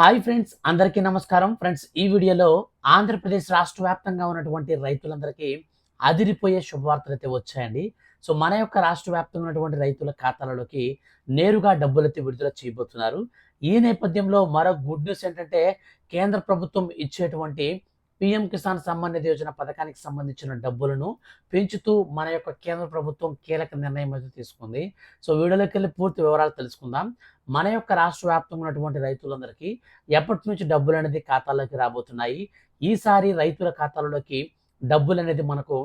Hi friends అందరికీ నమస్కారం. Friends ఈ వీడియోలో ఆంధ్రప్రదేశ్ రాష్ట్ర వ్యాప్తంగా ఉన్నటువంటి రైతులందరికీ అదిరిపోయే శుభవార్తలు అయితే వచ్చాయండి. సో మన యొక్క రాష్ట్ర వ్యాప్తంగా ఉన్నటువంటి రైతుల ఖాతాలలోకి నేరుగా డబ్బులైతే విడుదల చేయబోతున్నారు. ఈ నేపథ్యంలో మరో గుడ్ న్యూస్ ఏంటంటే కేంద్ర ప్రభుత్వం ఇచ్చేటువంటి పిఎం కిసాన్ సమ్మాన్ నిధి యోజన పథకానికి సంబంధించిన డబ్బులను పెంచుతూ మన యొక్క కేంద్ర ప్రభుత్వం కీలక నిర్ణయం అయితే తీసుకుంది. సో వీడియోలోకి వెళ్ళి పూర్తి వివరాలు తెలుసుకుందాం. మన యొక్క రాష్ట్ర వ్యాప్తంగా ఉన్నటువంటి రైతులందరికీ ఎప్పటి నుంచి డబ్బులు అనేది ఖాతాలోకి రాబోతున్నాయి? ఈసారి రైతుల ఖాతాలలోకి డబ్బులు అనేది మనకు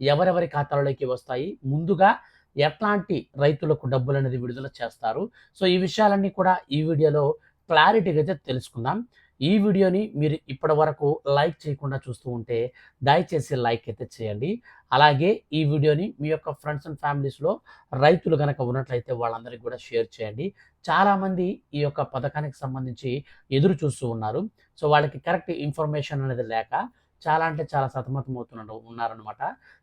ఎవరెవరి ఖాతాలలోకి వస్తాయి? ముందుగా ఎట్లాంటి రైతులకు డబ్బులు అనేది విడుదల చేస్తారు? సో ఈ విషయాలన్నీ కూడా ఈ వీడియోలో క్లారిటీగా అయితే తెలుసుకుందాం. ఈ వీడియోని మీరు ఇప్పటి వరకు లైక్ చేయకుండా చూస్తూ ఉంటే దయచేసి లైక్ అయితే చేయండి. అలాగే ఈ వీడియోని మీ యొక్క ఫ్రెండ్స్ అండ్ ఫ్యామిలీస్లో రైతులు కనుక ఉన్నట్లయితే వాళ్ళందరికీ కూడా షేర్ చేయండి. చాలామంది ఈ యొక్క పథకానికి సంబంధించి ఎదురు చూస్తూ ఉన్నారు. సో వాళ్ళకి కరెక్ట్ ఇన్ఫర్మేషన్ అనేది లేక చాలా అంటే చాలా సతమతం అవుతున్నారు ఉన్నారనమాట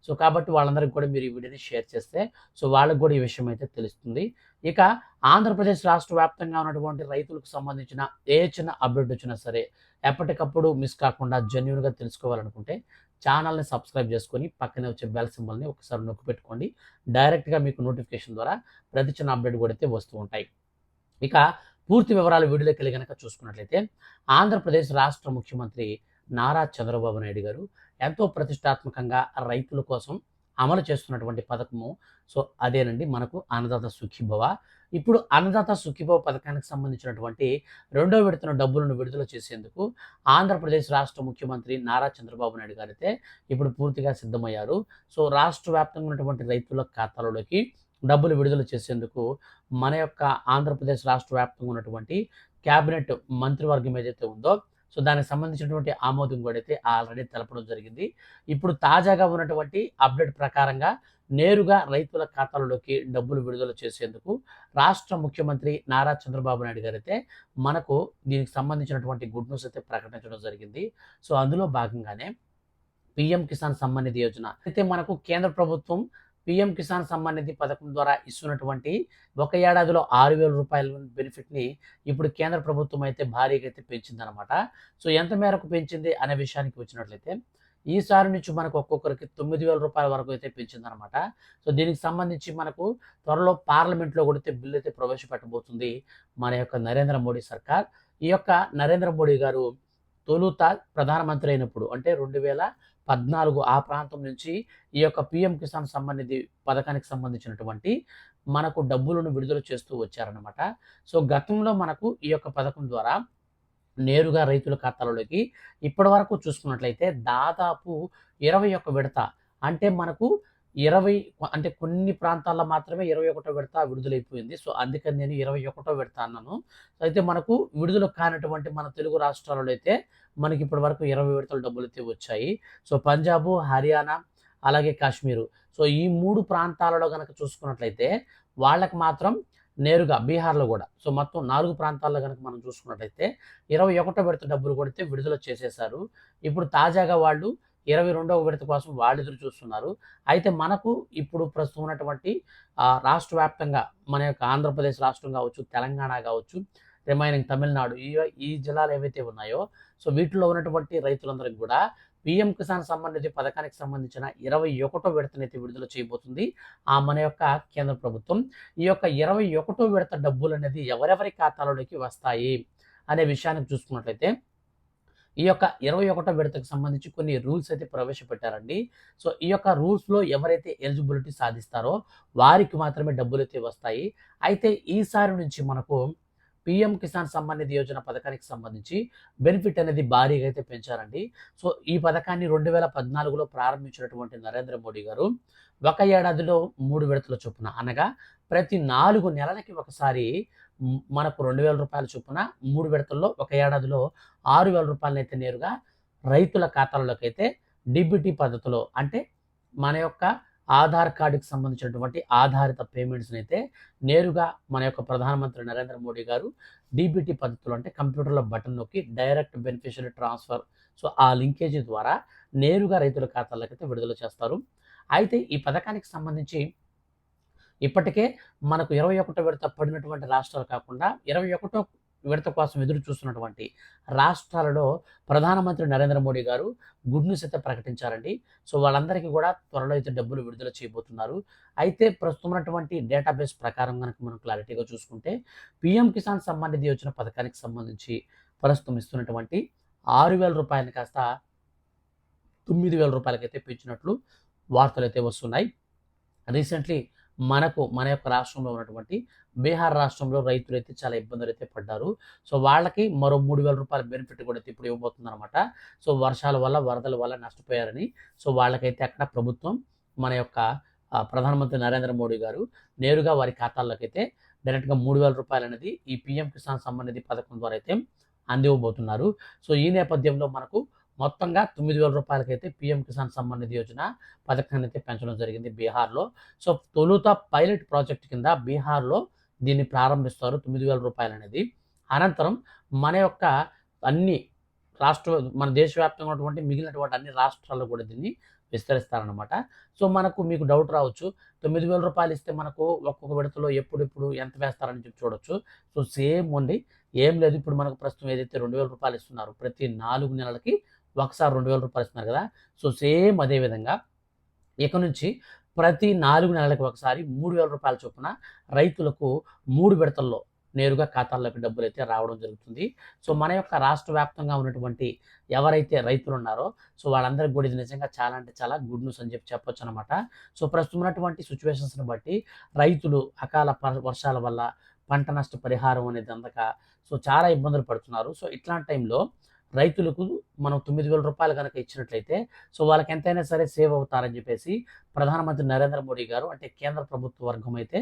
సో కాబట్టి వాళ్ళందరికీ కూడా మీరు ఈ వీడియోని షేర్ చేస్తే సో వాళ్ళకు కూడా ఈ విషయం అయితే తెలుస్తుంది. ఇక ఆంధ్రప్రదేశ్ రాష్ట్ర వ్యాప్తంగా ఉన్నటువంటి రైతులకు సంబంధించిన ఏ చిన్న అప్డేట్ వచ్చినా సరే ఎప్పటికప్పుడు మిస్ కాకుండా జెన్యున్గా తెలుసుకోవాలనుకుంటే ఛానల్ని సబ్స్క్రైబ్ చేసుకొని పక్కనే వచ్చే బెల్ సింబల్ని ఒకసారి నొక్కి పెట్టుకోండి. డైరెక్ట్గా మీకు నోటిఫికేషన్ ద్వారా ప్రతి చిన్న అప్డేట్ కూడా అయితే వస్తూ ఉంటాయి. ఇక పూర్తి వివరాలు వీడియోలోకి వెళ్ళి కనుక చూసుకున్నట్లయితే ఆంధ్రప్రదేశ్ రాష్ట్ర ముఖ్యమంత్రి నారా చంద్రబాబు నాయుడు గారు ఎంతో ప్రతిష్టాత్మకంగా రైతుల కోసం అమలు చేస్తున్నటువంటి పథకము. సో అదేనండి మనకు అన్నదాత సుఖీభవ. ఇప్పుడు అన్నదాత సుఖీభవ పథకానికి సంబంధించినటువంటి రెండో విడతన డబ్బులను విడుదల చేసేందుకు ఆంధ్రప్రదేశ్ రాష్ట్ర ముఖ్యమంత్రి నారా చంద్రబాబు నాయుడు గారు అయితే ఇప్పుడు పూర్తిగా సిద్ధమయ్యారు. సో రాష్ట్ర వ్యాప్తంగా ఉన్నటువంటి రైతుల ఖాతాలలోకి డబ్బులు విడుదల చేసేందుకు మన యొక్క ఆంధ్రప్రదేశ్ రాష్ట్ర వ్యాప్తంగా ఉన్నటువంటి క్యాబినెట్ మంత్రివర్గం ఏదైతే ఉందో సో దానికి సంబంధించినటువంటి ఆమోదం కూడా అయితే ఆల్రెడీ తెలపడం జరిగింది. ఇప్పుడు తాజాగా ఉన్నటువంటి అప్డేట్ ప్రకారంగా నేరుగా రైతుల ఖాతాలలోకి డబ్బులు విడుదల చేసేందుకు రాష్ట్ర ముఖ్యమంత్రి నారా చంద్రబాబు నాయుడు గారు అయితే మనకు దీనికి సంబంధించినటువంటి గుడ్ న్యూస్ అయితే ప్రకటించడం జరిగింది. సో అందులో భాగంగానే పిఎం కిసాన్ సమ్మాన్ నిధి యోజన అయితే మనకు కేంద్ర ప్రభుత్వం పిఎం కిసాన్ సమ్మాన్ నిధి పథకం ద్వారా ఇస్తున్నటువంటి ఒక ఏడాదిలో ఆరు వేల రూపాయల బెనిఫిట్ని ఇప్పుడు కేంద్ర ప్రభుత్వం అయితే భారీగా అయితే పెంచిందనమాట సో ఎంత మేరకు పెంచింది అనే విషయానికి వచ్చినట్లయితే ఈసారి నుంచి మనకు ఒక్కొక్కరికి తొమ్మిది వేల రూపాయల వరకు అయితే పెంచిందనమాట సో దీనికి సంబంధించి మనకు త్వరలో పార్లమెంట్లో కూడా బిల్లు అయితే ప్రవేశపెట్టబోతుంది మన యొక్క నరేంద్ర మోడీ సర్కార్. ఈ యొక్క నరేంద్ర మోడీ గారు తొలుత ప్రధానమంత్రి అయినప్పుడు అంటే రెండు వేల పద్నాలుగు ఆ ప్రాంతం నుంచి ఈ యొక్క పిఎం కిసాన్ సమ్మాన్ పథకానికి సంబంధించినటువంటి మనకు డబ్బులను విడుదల చేస్తూ వచ్చారనమాట సో గతంలో మనకు ఈ యొక్క పథకం ద్వారా నేరుగా రైతుల ఖాతాలలోకి ఇప్పటి వరకు చూసుకున్నట్లయితే దాదాపు ఇరవై ఒక్క విడత అంటే మనకు ఇరవై అంటే కొన్ని ప్రాంతాల్లో మాత్రమే ఇరవై ఒకటో విడత విడుదలైపోయింది. సో అందుకని నేను ఇరవై ఒకటో విడత అన్నాను. అయితే మనకు విడుదల కానటువంటి మన తెలుగు రాష్ట్రాలలో అయితే మనకి ఇప్పటి వరకు ఇరవై విడతలు డబ్బులు అయితే వచ్చాయి. సో పంజాబు హర్యానా అలాగే కాశ్మీరు. సో ఈ మూడు ప్రాంతాలలో కనుక చూసుకున్నట్లయితే వాళ్ళకి మాత్రం నేరుగా బీహార్లో కూడా సో మొత్తం నాలుగు ప్రాంతాల్లో కనుక మనం చూసుకున్నట్లయితే ఇరవై ఒకటో విడత డబ్బులు కొడితే విడుదల చేసేశారు. ఇప్పుడు తాజాగా వాళ్ళు ఇరవై రెండవ విడత కోసం వాళ్ళు ఎదురు చూస్తున్నారు. అయితే మనకు ఇప్పుడు ప్రస్తుతం ఉన్నటువంటి రాష్ట్ర వ్యాప్తంగా మన యొక్క ఆంధ్రప్రదేశ్ రాష్ట్రం కావచ్చు తెలంగాణ కావచ్చు రిమైనింగ్ తమిళనాడు ఈ ఈ జిల్లాలు ఏవైతే ఉన్నాయో సో వీటిలో ఉన్నటువంటి రైతులందరికి కూడా పిఎం కిసాన్ సంబంధిత పథకానికి సంబంధించిన ఇరవై ఒకటో విడతనైతే విడుదల చేయబోతుంది. ఆ మన యొక్క కేంద్ర ప్రభుత్వం ఈ యొక్క ఇరవై ఒకటో విడత డబ్బులు అనేది ఎవరెవరి ఖాతాలోకి వస్తాయి అనే విషయానికి చూసుకున్నట్లయితే ఈ యొక్క ఇరవై ఒకటో విడతకు సంబంధించి కొన్ని రూల్స్ అయితే ప్రవేశపెట్టారండి. సో ఈ యొక్క రూల్స్లో ఎవరైతే ఎలిజిబిలిటీ సాధిస్తారో వారికి మాత్రమే డబ్బులు అయితే వస్తాయి. అయితే ఈసారి నుంచి మనకు పిఎం కిసాన్ సమ్మాన్ నిధి యోజన పథకానికి సంబంధించి బెనిఫిట్ అనేది భారీగా అయితే పెంచారండి. సో ఈ పథకాన్ని రెండు వేల పద్నాలుగులో ప్రారంభించినటువంటి నరేంద్ర మోడీ గారు ఒక ఏడాదిలో మూడు విడతల చొప్పున అనగా ప్రతి నాలుగు నెలలకి ఒకసారి మనకు రెండు వేల రూపాయల చొప్పున మూడు విడతల్లో ఒక ఏడాదిలో ఆరు వేల రూపాయలను అయితే నేరుగా రైతుల ఖాతాలలోకి అయితే డిబిటీ పద్ధతిలో అంటే మన యొక్క ఆధార్ కార్డుకి సంబంధించినటువంటి ఆధారిత పేమెంట్స్ని అయితే నేరుగా మన యొక్క ప్రధానమంత్రి నరేంద్ర మోడీ గారు డిబిటీ పద్ధతిలో అంటే కంప్యూటర్లో బటన్ నొక్కి డైరెక్ట్ బెనిఫిషియరీ ట్రాన్స్ఫర్. సో ఆ లింకేజీ ద్వారా నేరుగా రైతుల ఖాతాలకు అయితే విడుదల చేస్తారు. అయితే ఈ పథకానికి సంబంధించి ఇప్పటికే మనకు ఇరవై ఒకటో విడత పడినటువంటి రాష్ట్రాలు కాకుండా ఇరవై ఒకటో విడత కోసం ఎదురు చూస్తున్నటువంటి రాష్ట్రాలలో ప్రధానమంత్రి నరేంద్ర మోడీ గారు గుడ్ న్యూస్ అయితే ప్రకటించారండి. సో వాళ్ళందరికీ కూడా త్వరలో అయితే డబ్బులు విడుదల చేయబోతున్నారు. అయితే ప్రస్తుతం ఉన్నటువంటి డేటాబేస్ ప్రకారం కనుక మనం క్లారిటీగా చూసుకుంటే పిఎం కిసాన్ సమ్మాన్ నిధి వచ్చిన పథకానికి సంబంధించి ప్రస్తుతం ఇస్తున్నటువంటి ఆరు వేల రూపాయలని కాస్త తొమ్మిది వేల రూపాయలకైతే పెంచినట్లు వార్తలు అయితే వస్తున్నాయి. రీసెంట్లీ మనకు మన యొక్క రాష్ట్రంలో ఉన్నటువంటి బీహార్ రాష్ట్రంలో రైతులు అయితే చాలా ఇబ్బందులు అయితే పడ్డారు. సో వాళ్ళకి మరో మూడు వేల రూపాయల బెనిఫిట్ కూడా అయితే ఇప్పుడు ఇవ్వబోతుంది అనమాట సో వర్షాల వల్ల వరదల వల్ల నష్టపోయారని. సో వాళ్ళకైతే అక్కడ ప్రభుత్వం మన యొక్క ప్రధానమంత్రి నరేంద్ర మోడీ గారు నేరుగా వారి ఖాతాల్లోకి అయితే డైరెక్ట్గా మూడు వేల రూపాయలు అనేది ఈ పిఎం కిసాన్ సమ్మాన్ నిధి పథకం ద్వారా అయితే అందివ్వబోతున్నారు. సో ఈ నేపథ్యంలో మనకు మొత్తంగా తొమ్మిది వేల రూపాయలకైతే పిఎం కిసాన్ సంబంధిత యోజన పథకాన్ని అయితే పెంచడం జరిగింది బీహార్లో. సో తొలుత పైలట్ ప్రాజెక్ట్ కింద బీహార్లో దీన్ని ప్రారంభిస్తారు తొమ్మిది వేల రూపాయలు అనేది. అనంతరం మన యొక్క అన్ని రాష్ట్ర మన దేశవ్యాప్తంగా ఉన్నటువంటి మిగిలినటువంటి అన్ని రాష్ట్రాల్లో కూడా దీన్ని విస్తరిస్తారనమాట సో మనకు మీకు డౌట్ రావచ్చు తొమ్మిది వేల రూపాయలు ఇస్తే మనకు ఒక్కొక్క విడతలో ఎప్పుడెప్పుడు ఎంత వేస్తారని చెప్పి చూడొచ్చు. సో సేమ్ ఉంది ఏం లేదు ఇప్పుడు మనకు ప్రస్తుతం ఏదైతే రెండు వేల రూపాయలు ఇస్తున్నారు ప్రతి నాలుగు నెలలకి ఒకసారి రెండు వేల రూపాయలు ఇస్తున్నారు కదా. సో సేమ్ అదే విధంగా ఇక నుంచి ప్రతి నాలుగు నెలలకు ఒకసారి మూడు వేల రూపాయల చొప్పున రైతులకు మూడు విడతల్లో నేరుగా ఖాతాల్లోకి డబ్బులు అయితే రావడం జరుగుతుంది. సో మన యొక్క రాష్ట్ర వ్యాప్తంగా ఉన్నటువంటి ఎవరైతే రైతులు ఉన్నారో సో వాళ్ళందరికీ కూడా ఇది నిజంగా చాలా అంటే చాలా గుడ్ న్యూస్ అని చెప్పి చెప్పొచ్చు అనమాట సో ప్రస్తుతం ఉన్నటువంటి సిచ్యువేషన్స్ని బట్టి రైతులు అకాల ప- వర్షాల వల్ల పంట నష్ట పరిహారం అనేది అందక సో చాలా ఇబ్బందులు పడుతున్నారు. సో ఇట్లాంటి టైంలో రైతులకు మనం తొమ్మిది వేల రూపాయలు కనుక ఇచ్చినట్లయితే సో వాళ్ళకి ఎంతైనా సరే సేవ్ అవుతారని చెప్పేసి ప్రధానమంత్రి నరేంద్ర మోడీ గారు అంటే కేంద్ర ప్రభుత్వ వర్గం అయితే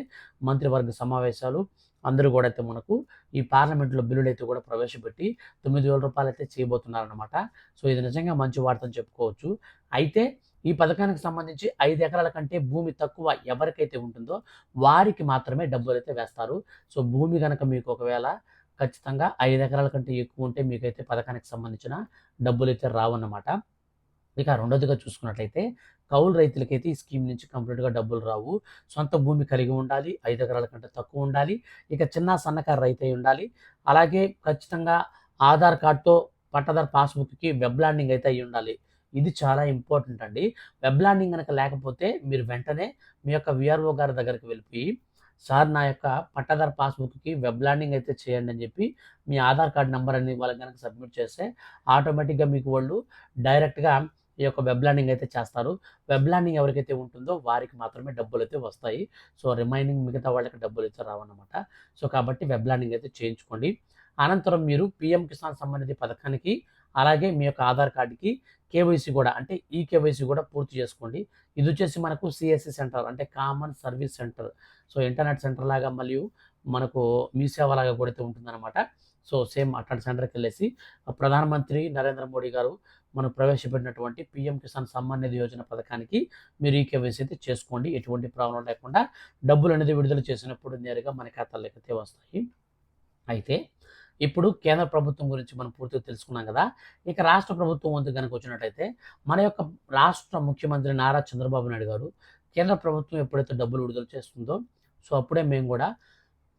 మంత్రివర్గ సమావేశాలు అందరూ కూడా అయితే మనకు ఈ పార్లమెంట్లో బిల్లులు అయితే కూడా ప్రవేశపెట్టి తొమ్మిది వేల రూపాయలు అయితే చేయబోతున్నారనమాట సో ఇది నిజంగా మంచి వార్తను చెప్పుకోవచ్చు. అయితే ఈ పథకానికి సంబంధించి ఐదు ఎకరాల కంటే భూమి తక్కువ ఎవరికైతే ఉంటుందో వారికి మాత్రమే డబ్బులు అయితే వేస్తారు. సో భూమి కనుక మీకు ఒకవేళ ఖచ్చితంగా ఐదు ఎకరాల కంటే ఎక్కువ ఉంటే మీకైతే పథకానికి సంబంధించిన డబ్బులు అయితే రావన్నమాట. ఇక రెండోదిగా చూసుకున్నట్లయితే కౌలు రైతులకైతే ఈ స్కీమ్ నుంచి కంప్లీట్గా డబ్బులు రావు. సొంత భూమి కలిగి ఉండాలి ఐదు ఎకరాల కంటే తక్కువ ఉండాలి ఇక చిన్న సన్నకారు రైతు అయి ఉండాలి. అలాగే ఖచ్చితంగా ఆధార్ కార్డుతో పట్టదారు పాస్బుక్కి వెబ్ ల్యాండింగ్ అయితే అయి ఉండాలి. ఇది చాలా ఇంపార్టెంట్ అండి. వెబ్ ల్యాండింగ్ కనుక లేకపోతే మీరు వెంటనే మీ యొక్క విఆర్ఓ గారి దగ్గరికి వెళ్ళిపోయి సార్ నా యొక్క పట్టాదార్ పాస్బుక్కి వెబ్ ల్యాండింగ్ అయితే చేయండి అని చెప్పి మీ ఆధార్ కార్డ్ నెంబర్ అనేది వాళ్ళకి కనుక సబ్మిట్ చేస్తే ఆటోమేటిక్గా మీకు వాళ్ళు డైరెక్ట్గా ఈ యొక్క వెబ్ ల్యాండింగ్ అయితే చేస్తారు. వెబ్ ల్యాండింగ్ ఎవరికైతే ఉంటుందో వారికి మాత్రమే డబ్బులు అయితే వస్తాయి. సో రిమైనింగ్ మిగతా వాళ్ళకి డబ్బులు అయితే రావన్నమాట. సో కాబట్టి వెబ్ ల్యాండింగ్ అయితే చేయించుకోండి. అనంతరం మీరు పిఎం కిసాన్ సంబంధిత పథకానికి అలాగే మీ యొక్క ఆధార్ కార్డుకి కేవైసీ కూడా అంటే ఈ కేవైసీ కూడా పూర్తి చేసుకోండి. ఇది వచ్చేసి మనకు సిఎస్సి సెంటర్ అంటే common service centre. So internet centre లాగా మరియు మనకు మీ సేవ లాగా కూడా అయితే ఉంటుందన్నమాట. సో సేమ్ అట్లాంటి సెంటర్కి వెళ్ళేసి ప్రధానమంత్రి నరేంద్ర మోడీ గారు మనం ప్రవేశపెట్టినటువంటి పిఎం కిసాన్ సమ్మాన్ నిధి యోజన పథకానికి మీరు ఈ కేవైసీ అయితే చేసుకోండి. ఎటువంటి ప్రాబ్లం లేకుండా డబ్బులు అనేది విడుదల చేసినప్పుడు నేరుగా మన ఖాతాలోకి అయితే వస్తాయి. అయితే ఇప్పుడు కేంద్ర ప్రభుత్వం గురించి మనం పూర్తిగా తెలుసుకున్నాం కదా. ఇక రాష్ట్ర ప్రభుత్వం వంతు కనుక వచ్చినట్టయితే మన యొక్క రాష్ట్ర ముఖ్యమంత్రి నారా చంద్రబాబు నాయుడు గారు కేంద్ర ప్రభుత్వం ఎప్పుడైతే డబ్బులు విడుదల చేస్తుందో సో అప్పుడే మేము కూడా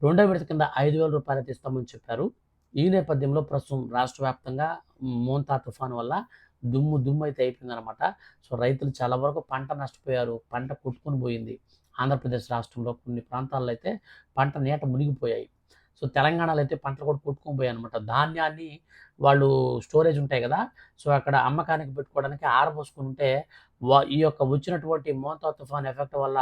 రెండో విడత కింద ఐదు వేల రూపాయలు తీస్తామని ఇస్తామని చెప్పారు. ఈ నేపథ్యంలో ప్రస్తుతం రాష్ట్ర వ్యాప్తంగా మోంతా తుఫాన్ వల్ల దుమ్ము దుమ్ము అయితే అయిపోయిందనమాట సో రైతులు చాలా వరకు పంట నష్టపోయారు. పంట కొట్టుకొని పోయింది. ఆంధ్రప్రదేశ్ రాష్ట్రంలో కొన్ని ప్రాంతాల్లో అయితే పంట నీట మునిగిపోయాయి. సో తెలంగాణలో అయితే పంటలు కూడా కొట్టుకొని పోయాయి అనమాట ధాన్యాన్ని వాళ్ళు స్టోరేజ్ ఉంటాయి కదా సో అక్కడ అమ్మకానికి పెట్టుకోవడానికి ఆరబోసుకుని ఉంటే వా ఈ యొక్క వచ్చినటువంటి మోంతా తుఫాన్ ఎఫెక్ట్ వల్ల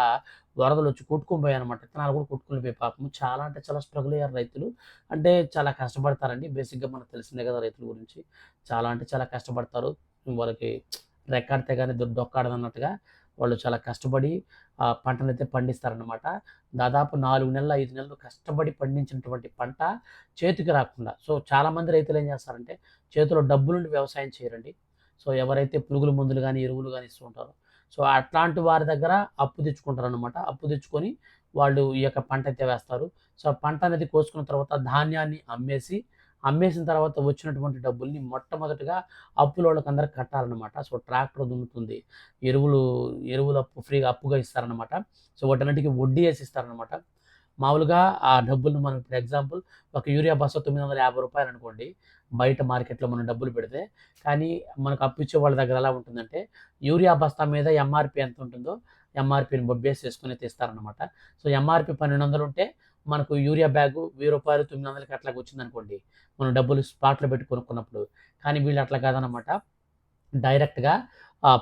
వరదలు వచ్చి కొట్టుకొని పోయాయి అనమాట విత్తనాలు కూడా కొట్టుకుని పోయి పాపం. చాలా అంటే చాలా స్ట్రగుల్ అయ్యారు రైతులు. అంటే చాలా కష్టపడతారండి. బేసిక్గా మనకు తెలిసిందే కదా రైతుల గురించి. చాలా అంటే చాలా కష్టపడతారు. వాళ్ళకి రెక్కాడితే కానీ దొడ్డొక్కాడదన్నట్టుగా వాళ్ళు చాలా కష్టపడి ఆ పంటను అయితే పండిస్తారనమాట దాదాపు నాలుగు నెలలు ఐదు నెలలు కష్టపడి పండించినటువంటి పంట చేతికి రాకుండా సో చాలామంది రైతులు ఏం చేస్తారంటే చేతిలో డబ్బులుండి వ్యవసాయం చేయరండి. సో ఎవరైతే పురుగుల మందులు కానీ ఎరువులు కానీ ఇస్తూ ఉంటారో సో అట్లాంటి వారి దగ్గర అప్పు తెచ్చుకుంటారు అనమాట అప్పు తెచ్చుకొని వాళ్ళు ఈ యొక్క పంట అయితే వేస్తారు. సో ఆ పంట అనేది కోసుకున్న తర్వాత ధాన్యాన్ని అమ్మేసి అమ్మేసిన తర్వాత వచ్చినటువంటి డబ్బుల్ని మొట్టమొదటిగా అప్పుల వాళ్ళకి అందరికి కట్టాలన్నమాట. So tractor దున్నుతుంది. ఎరువులు ఎరువులు అప్పు ఫ్రీగా అప్పుగా ఇస్తారనమాట సో వాటన్నిటికీ వడ్డీ వేసి ఇస్తారనమాట మామూలుగా ఆ డబ్బులు మనం ఇప్పుడు ఎగ్జాంపుల్ ఒక యూరియా బస్సు తొమ్మిది వందల యాభై రూపాయలు అనుకోండి. బయట మార్కెట్లో మనం డబ్బులు పెడితే. కానీ మనకు అప్పు ఇచ్చే వాళ్ళ దగ్గర ఎలా ఉంటుందంటే యూరియా బస్తా మీద ఎంఆర్పి ఎంత ఉంటుందో ఎంఆర్పిని బేస్ చేసుకుని తీస్తారనమాట సో ఎంఆర్పి పన్నెండు వందలు ఉంటే మనకు యూరియా బ్యాగు వెయ్యి రూపాయలు తొమ్మిది వందలకి అట్లా వచ్చింది అనుకోండి మనం డబ్బులు స్పాట్లో పెట్టి కొనుక్కున్నప్పుడు. కానీ వీళ్ళు అట్లా కాదనమాట డైరెక్ట్గా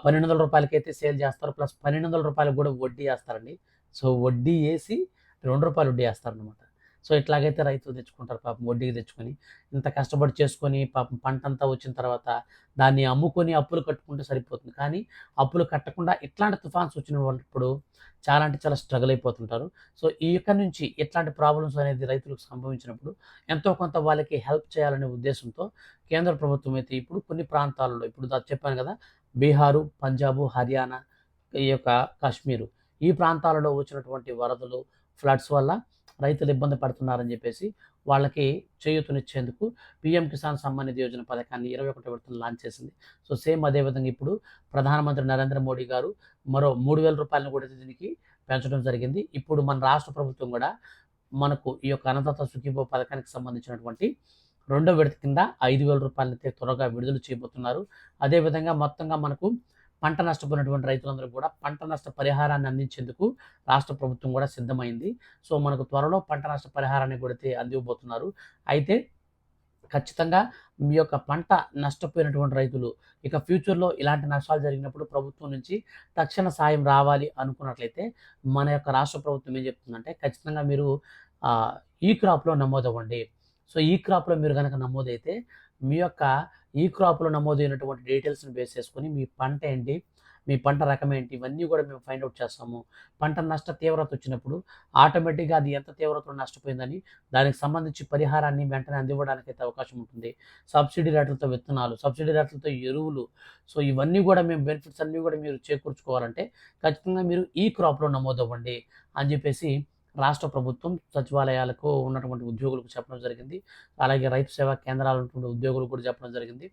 పన్నెండు వందల రూపాయలకైతే సేల్ చేస్తారు. ప్లస్ పన్నెండు వందల రూపాయలకు కూడా వడ్డీ వేస్తారండి. సో వడ్డీ వేసి రెండు రూపాయలు వడ్డీ వేస్తారనమాట సో ఇట్లాగైతే రైతులు తెచ్చుకుంటారు పాపం వడ్డీకి తెచ్చుకొని ఇంత కష్టపడి చేసుకొని పాపం పంట అంతా వచ్చిన తర్వాత దాన్ని అమ్ముకొని అప్పులు కట్టుకుంటే సరిపోతుంది. కానీ అప్పులు కట్టకుండా ఇట్లాంటి తుఫాన్స్ వచ్చినప్పుడు చాలా అంటే చాలా స్ట్రగుల్ అయిపోతుంటారు. సో ఈ యొక్క నుంచి ఇట్లాంటి ప్రాబ్లమ్స్ అనేది రైతులకు సంభవించినప్పుడు ఎంతో కొంత వాళ్ళకి హెల్ప్ చేయాలనే ఉద్దేశంతో కేంద్ర ప్రభుత్వం అయితే ఇప్పుడు కొన్ని ప్రాంతాలలో ఇప్పుడు చెప్పాను కదా బీహారు పంజాబు హర్యానా ఈ యొక్క కాశ్మీరు ఈ ప్రాంతాలలో వచ్చినటువంటి వరదలు ఫ్లడ్స్ వల్ల రైతులు ఇబ్బంది పడుతున్నారని చెప్పేసి వాళ్ళకి చేయూతనిచ్చేందుకు పిఎం కిసాన్ సమ్మాన్ నిధి యోజన పథకాన్ని ఇరవై ఒకటో విడతను లాంచ్ చేసింది. సో సేమ్ అదేవిధంగా ఇప్పుడు ప్రధానమంత్రి నరేంద్ర మోడీ గారు మరో మూడు వేల రూపాయలను కూడా దీనికి పెంచడం జరిగింది. ఇప్పుడు మన రాష్ట్ర ప్రభుత్వం కూడా మనకు ఈ యొక్క అన్నదాత సుఖీభో పథకానికి సంబంధించినటువంటి రెండో విడత కింద ఐదు వేల రూపాయలని అయితే త్వరగా విడుదల చేయబోతున్నారు. అదేవిధంగా మొత్తంగా మనకు పంట నష్టపోయినటువంటి రైతులందరూ కూడా పంట నష్ట పరిహారాన్ని అందించేందుకు రాష్ట్ర ప్రభుత్వం కూడా సిద్ధమైంది. సో మనకు త్వరలో పంట నష్ట పరిహారాన్ని కూడా అయితే అందివ్వబోతున్నారు. అయితే ఖచ్చితంగా మీ యొక్క పంట నష్టపోయినటువంటి రైతులు ఇక ఫ్యూచర్లో ఇలాంటి నష్టాలు జరిగినప్పుడు ప్రభుత్వం నుంచి తక్షణ సాయం రావాలి అనుకున్నట్లయితే మన యొక్క రాష్ట్ర ప్రభుత్వం ఏం చెప్తుందంటే ఖచ్చితంగా మీరు ఈ క్రాప్లో నమోదవ్వండి. సో ఈ క్రాప్లో మీరు కనుక నమోదైతే మీ యొక్క ఈ క్రాప్లో నమోదైనటువంటి డీటెయిల్స్ని బేస్ చేసుకొని మీ పంట ఏంటి మీ పంట రకం ఏంటి ఇవన్నీ కూడా మేము ఫైండ్ అవుట్ చేస్తాము. పంట నష్ట తీవ్రత వచ్చినప్పుడు ఆటోమేటిక్గా అది ఎంత తీవ్రతలో నష్టపోయిందని దానికి సంబంధించి పరిహారాన్ని వెంటనే అందివ్వడానికి అయితే అవకాశం ఉంటుంది. సబ్సిడీ రేట్లతో విత్తనాలు సబ్సిడీ రేట్లతో ఎరువులు సో ఇవన్నీ కూడా మేము బెనిఫిట్స్ అన్నీ కూడా మీరు చేకూర్చుకోవాలంటే ఖచ్చితంగా మీరు ఈ క్రాప్లో నమోదవ్వండి అని చెప్పేసి రాష్ట్ర ప్రభుత్వం సచివాలయాలకు ఉన్నటువంటి ఉద్యోగులకు చెప్పడం జరిగింది. అలాగే రైతు సేవా కేంద్రాలు ఉన్నటువంటి ఉద్యోగులకు కూడా చెప్పడం జరిగింది.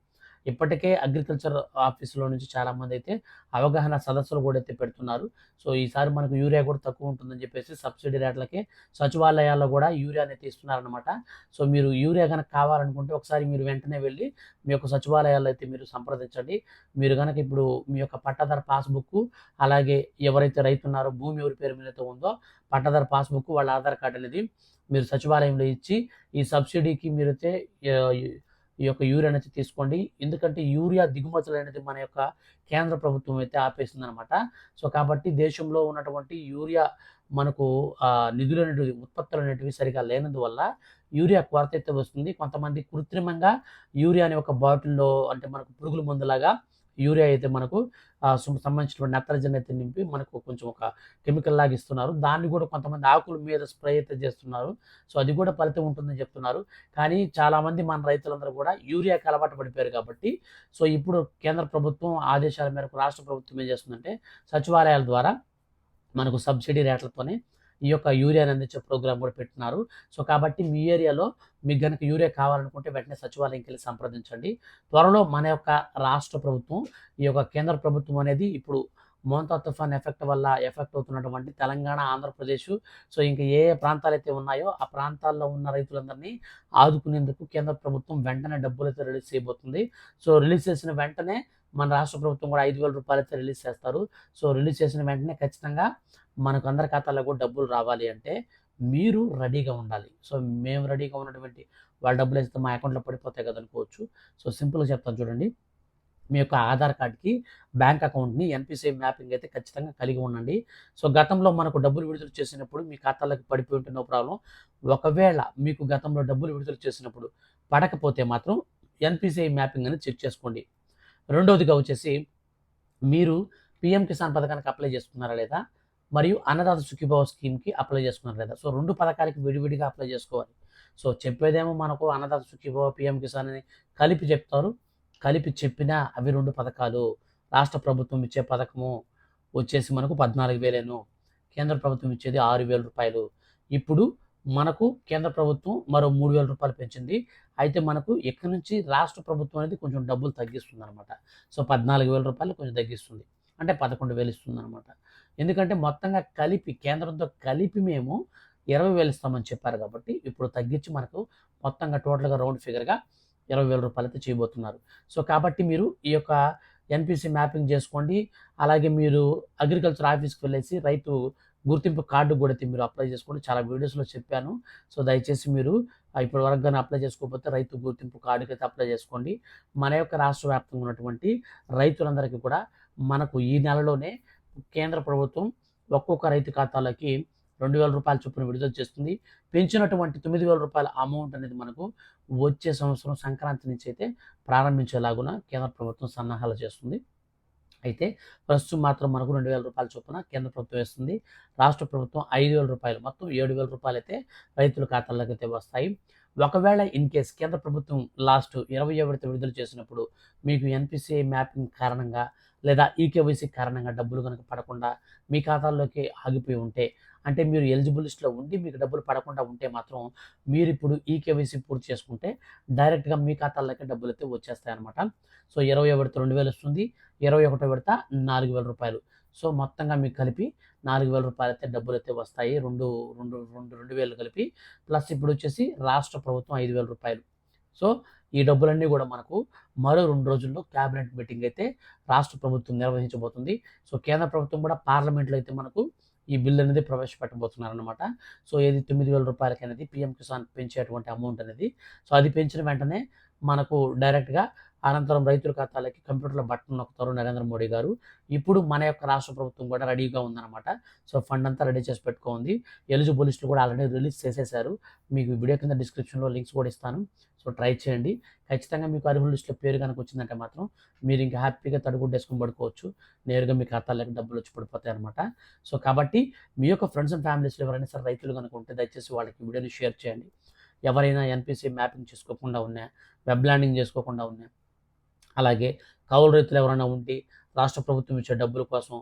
ఇప్పటికే అగ్రికల్చర్ ఆఫీసులో నుంచి చాలామంది అయితే అవగాహన సదస్సులు కూడా అయితే పెడుతున్నారు. సో ఈసారి మనకు యూరియా కూడా తక్కువ ఉంటుందని చెప్పేసి సబ్సిడీ రేట్లకే సచివాలయాల్లో కూడా యూరియా అనేది ఇస్తున్నారనమాట సో మీరు యూరియా కనుక కావాలనుకుంటే ఒకసారి మీరు వెంటనే వెళ్ళి మీ యొక్క సచివాలయాల్లో అయితే మీరు సంప్రదించండి. మీరు కనుక ఇప్పుడు మీ యొక్క పట్టాదారు పాస్బుక్ అలాగే ఎవరైతే రైతు ఉన్నారో భూమి ఎవరి పేరు మీద అయితే ఉందో పట్టాదారు పాస్బుక్ వాళ్ళ ఆధార్ కార్డు అనేది మీరు సచివాలయంలో ఇచ్చి ఈ సబ్సిడీకి మీరైతే ఈ యొక్క యూరియా అనేది తీసుకోండి. ఎందుకంటే యూరియా దిగుమతులు అనేది మన యొక్క కేంద్ర ప్రభుత్వం అయితే ఆపేసింది అనమాట సో కాబట్టి దేశంలో ఉన్నటువంటి యూరియా మనకు నిధులు అనేటివి ఉత్పత్తులు అనేటివి సరిగా లేనందువల్ల యూరియా కొరత అయితే వస్తుంది. కొంతమంది కృత్రిమంగా యూరియా అనే ఒక బాటిల్లో అంటే మనకు పురుగుల మందులాగా యూరియా అయితే మనకు సంబంధించినటువంటి నత్రజని అయితే నింపి మనకు కొంచెం ఒక కెమికల్ లాగా ఇస్తున్నారు. దాన్ని కూడా కొంతమంది ఆకుల మీద స్ప్రే అయితే చేస్తున్నారు. సో అది కూడా ఫలితం ఉంటుందని చెప్తున్నారు. కానీ చాలామంది మన రైతులందరూ కూడా యూరియాకి అలవాటు పడిపోయారు కాబట్టి సో ఇప్పుడు కేంద్ర ప్రభుత్వం ఆదేశాల మేరకు రాష్ట్ర ప్రభుత్వం ఏం చేస్తుందంటే సచివాలయాల ద్వారా మనకు సబ్సిడీ రేట్లతోనే ఈ యొక్క యూరియాని అందించే ప్రోగ్రామ్ కూడా పెట్టినారు సో కాబట్టి మీ ఏరియాలో మీకు కనుక యూరియా కావాలనుకుంటే వెంటనే సచివాలయంకి వెళ్ళి సంప్రదించండి. త్వరలో మన యొక్క రాష్ట్ర ప్రభుత్వం ఈ యొక్క కేంద్ర ప్రభుత్వం అనేది ఇప్పుడు మోంతా తుఫాన్ ఎఫెక్ట్ వల్ల ఎఫెక్ట్ అవుతున్నటువంటి తెలంగాణ ఆంధ్రప్రదేశ్. సో ఇంకా ఏ ఏ ప్రాంతాలు అయితే ఉన్నాయో ఆ ప్రాంతాల్లో ఉన్న రైతులందరినీ ఆదుకునేందుకు కేంద్ర ప్రభుత్వం వెంటనే డబ్బులు అయితే రిలీజ్ చేయబోతుంది. సో రిలీజ్ చేసిన వెంటనే మన రాష్ట్ర ప్రభుత్వం కూడా ఐదు వేల రూపాయలు అయితే రిలీజ్ చేస్తారు. సో రిలీజ్ చేసిన వెంటనే ఖచ్చితంగా మనకు అందరి ఖాతాల్లో కూడా డబ్బులు రావాలి అంటే మీరు రెడీగా ఉండాలి. సో మేము రెడీగా ఉన్నటువంటి వాళ్ళ డబ్బులు వేస్తే మా అకౌంట్లో పడిపోతాయి కదా అనుకోవచ్చు. సో సింపుల్గా చెప్తాను చూడండి. మీ యొక్క ఆధార్ కార్డ్కి బ్యాంక్ అకౌంట్ని ఎన్పిసిఐ మ్యాపింగ్ అయితే ఖచ్చితంగా కలిగి ఉండండి. సో గతంలో మనకు డబ్బులు విడుదల చేసినప్పుడు మీ ఖాతాలకు పడిపోయి ఉంటే నో ప్రాబ్లం. ఒకవేళ మీకు గతంలో డబ్బులు విడుదల చేసినప్పుడు పడకపోతే మాత్రం ఎన్పిసిఐ మ్యాపింగ్ అనేది చెక్ చేసుకోండి. రెండవదిగా వచ్చేసి మీరు పిఎం కిసాన్ పథకానికి అప్లై చేసుకున్నారా లేదా? మరియు అన్నదాత సుఖీభావ స్కీమ్కి అప్లై చేసుకున్నారు లేదా? సో రెండు పథకాలకి విడివిడిగా అప్లై చేసుకోవాలి. సో చెప్పేదేమో మనకు అన్నదాత సుఖీభావ పిఎం కిసాన్ అని కలిపి చెప్తారు. కలిపి చెప్పినా అవి రెండు పథకాలు. రాష్ట్ర ప్రభుత్వం ఇచ్చే పథకము వచ్చేసి మనకు పద్నాలుగు వేలేను. కేంద్ర ప్రభుత్వం ఇచ్చేది ఆరు వేల రూపాయలు. ఇప్పుడు మనకు కేంద్ర ప్రభుత్వం మరో మూడు వేల రూపాయలు పెంచింది. అయితే మనకు ఎక్కడి నుంచి రాష్ట్ర ప్రభుత్వం అనేది కొంచెం డబ్బులు తగ్గిస్తుంది అనమాట సో పద్నాలుగు వేల రూపాయలు కొంచెం తగ్గిస్తుంది. అంటే పదకొండు వేలు ఇస్తుంది అనమాట ఎందుకంటే మొత్తంగా కలిపి కేంద్రంతో కలిపి మేము ఇరవై వేలు ఇస్తామని చెప్పారు కాబట్టి ఇప్పుడు తగ్గించి మనకు మొత్తంగా టోటల్గా రౌండ్ ఫిగర్గా ఇరవై వేల రూపాయలు అయితే చేయబోతున్నారు. సో కాబట్టి మీరు ఈ యొక్క ఎన్పిసి మ్యాపింగ్ చేసుకోండి. అలాగే మీరు అగ్రికల్చర్ ఆఫీస్కి వెళ్ళేసి రైతు గుర్తింపు కార్డు కూడా అయితే మీరు అప్లై చేసుకోండి. చాలా వీడియోస్లో చెప్పాను. సో దయచేసి మీరు ఇప్పటి వరకు కానీ అప్లై చేసుకోకపోతే రైతు గుర్తింపు కార్డుకి అయితే అప్లై చేసుకోండి. మన యొక్క రాష్ట్ర వ్యాప్తంగా ఉన్నటువంటి రైతులందరికీ కూడా మనకు ఈ నెలలోనే కేంద్ర ప్రభుత్వం ఒక్కొక్క రైతు ఖాతాలకి రెండు వేల రూపాయల చొప్పున విడుదల చేస్తుంది. పెంచినటువంటి తొమ్మిది వేల రూపాయల అమౌంట్ అనేది మనకు వచ్చే సంవత్సరం సంక్రాంతి నుంచి అయితే ప్రారంభించేలాగున కేంద్ర ప్రభుత్వం సన్నాహాలు చేస్తుంది. అయితే ప్రస్తుతం మాత్రం మనకు రెండు వేల రూపాయల చొప్పున కేంద్ర ప్రభుత్వం వేస్తుంది. రాష్ట్ర ప్రభుత్వం ఐదు వేల రూపాయలు మొత్తం ఏడు వేల రూపాయలు అయితే రైతుల ఖాతాల్లోకి అయితే వస్తాయి. ఒకవేళ ఇన్ కేస్ కేంద్ర ప్రభుత్వం లాస్ట్ ఇరవై విడత విడుదల చేసినప్పుడు మీకు ఎన్పిసిఐ మ్యాపింగ్ కారణంగా లేదా ఈకేవైసీ కారణంగా డబ్బులు కనుక పడకుండా మీ ఖాతాల్లోకి ఆగిపోయి ఉంటే అంటే మీరు ఎలిజిబుల్ లిస్ట్లో ఉండి మీకు డబ్బులు పడకుండా ఉంటే మాత్రం మీరు ఇప్పుడు ఈ కేవైసీ పూర్తి చేసుకుంటే డైరెక్ట్గా మీ ఖాతాల్లోకి డబ్బులు అయితే వచ్చేస్తాయి అనమాట సో ఇరవై విడత రెండు వేలు వస్తుంది. ఇరవై ఒకటో విడత నాలుగు వేల రూపాయలు. సో మొత్తంగా మీకు కలిపి నాలుగు వేల రూపాయలు అయితే డబ్బులు అయితే వస్తాయి. రెండు రెండు రెండు రెండు వేలు కలిపి. ప్లస్ ఇప్పుడు వచ్చేసి రాష్ట్ర ప్రభుత్వం ఐదు వేల రూపాయలు. సో ఈ డబ్బులన్నీ కూడా మనకు మరో రెండు రోజుల్లో క్యాబినెట్ మీటింగ్ అయితే రాష్ట్ర ప్రభుత్వం నిర్వహించబోతుంది. సో కేంద్ర ప్రభుత్వం కూడా పార్లమెంట్లో అయితే మనకు ఈ బిల్ అనేది ప్రవేశపెట్టబోతున్నారనమాట సో ఏది తొమ్మిది వేల రూపాయలకి అనేది పిఎం కిసాన్ పెంచేటువంటి అమౌంట్ అనేది సో అది పెంచిన వెంటనే మనకు డైరెక్ట్గా అనంతరం రైతుల ఖాతాలకి కంప్యూటర్లో బట్టన్ నొక్కుతారు నరేంద్ర మోడీ గారు. ఇప్పుడు మన యొక్క రాష్ట్ర ప్రభుత్వం కూడా రెడీగా ఉందన్నమాట. సో ఫండ్ అంతా రెడీ చేసి పెట్టుకోండి. ఎలిజిబుల్ లిస్టులు కూడా ఆల్రెడీ రిలీజ్ చేసేసారు మీకు వీడియో కింద డిస్క్రిప్షన్లో లింక్స్ కూడా ఇస్తాను. సో ట్రై చేయండి. ఖచ్చితంగా మీకు అర్హుల లిస్టులో పేరు కనుక వచ్చిందంటే మాత్రం మీరు ఇంకా హ్యాపీగా తడుగుడ్డేసుకుని పడుకోవచ్చు. నేరుగా మీ ఖాతాలోకి డబ్బులు వచ్చి పడిపోతాయి అనమాట సో కాబట్టి మీ యొక్క ఫ్రెండ్స్ అండ్ ఫ్యామిలీస్లో ఎవరైనా సరే రైతులు కనుక ఉంటే దయచేసి వాళ్ళకి వీడియోని షేర్ చేయండి. ఎవరైనా ఎన్పిసి మ్యాపింగ్ చేసుకోకుండా ఉన్నా వెబ్ ల్యాండింగ్ చేసుకోకుండా ఉన్నా అలాగే కౌలు రైతులు ఎవరైనా ఉండి రాష్ట్ర ప్రభుత్వం ఇచ్చే డబ్బుల కోసం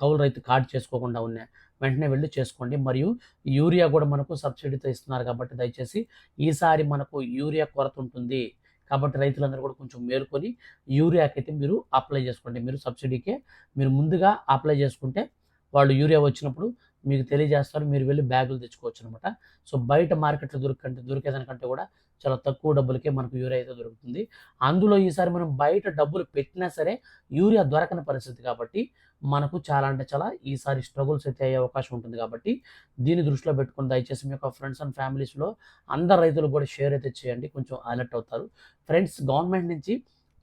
కౌలు రైతు కార్డు చేసుకోకుండా ఉన్నాయి వెంటనే వెళ్ళి చేసుకోండి. మరియు యూరియా కూడా మనకు సబ్సిడీతో ఇస్తున్నారు కాబట్టి దయచేసి ఈసారి మనకు యూరియా కొరత ఉంటుంది కాబట్టి రైతులందరూ కూడా కొంచెం మేలుకొని యూరియాకి అయితే మీరు అప్లై చేసుకోండి. మీరు సబ్సిడీకే మీరు ముందుగా అప్లై చేసుకుంటే వాళ్ళు యూరియా వచ్చినప్పుడు మీకు తెలియజేస్తారు మీరు వెళ్ళి బ్యాగులు తెచ్చుకోవచ్చు అనమాట సో బయట మార్కెట్లో దొరికంటే దొరికేదానికంటే కూడా చాలా తక్కువ డబ్బులకే మనకు యూరియా అయితే దొరుకుతుంది. అందులో ఈసారి మనం బయట డబ్బులు పెట్టినా సరే యూరియా దొరకని పరిస్థితి కాబట్టి మనకు చాలా అంటే చాలా ఈసారి స్ట్రగుల్స్ అయితే అయ్యే అవకాశం ఉంటుంది కాబట్టి దీన్ని దృష్టిలో పెట్టుకుని దయచేసి మీ యొక్క ఫ్రెండ్స్ అండ్ ఫ్యామిలీస్లో అందరు రైతులు కూడా షేర్ అయితే చేయండి. కొంచెం అలర్ట్ అవుతారు. ఫ్రెండ్స్ గవర్నమెంట్ నుంచి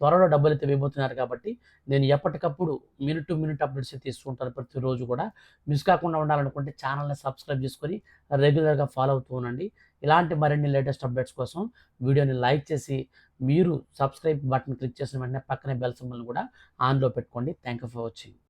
త్వరలో డబ్బులు అయితే ఇవ్వబోతున్నారు కాబట్టి నేను ఎప్పటికప్పుడు మినిట్ టు మినిట్ అప్డేట్స్ తీసుకుంటాను ప్రతిరోజు కూడా. మిస్ కాకుండా ఉండాలనుకుంటే ఛానల్ని సబ్స్క్రైబ్ చేసుకొని రెగ్యులర్గా ఫాలో అవుతూ ఉండండి. ఇలాంటి మరిన్ని లేటెస్ట్ అప్డేట్స్ కోసం వీడియోని లైక్ చేసి మీరు సబ్స్క్రైబ్ బటన్ క్లిక్ చేసిన వెంటనే పక్కనే బెల్ సింబల్ని కూడా ఆన్లో పెట్టుకోండి. Thank you for watching.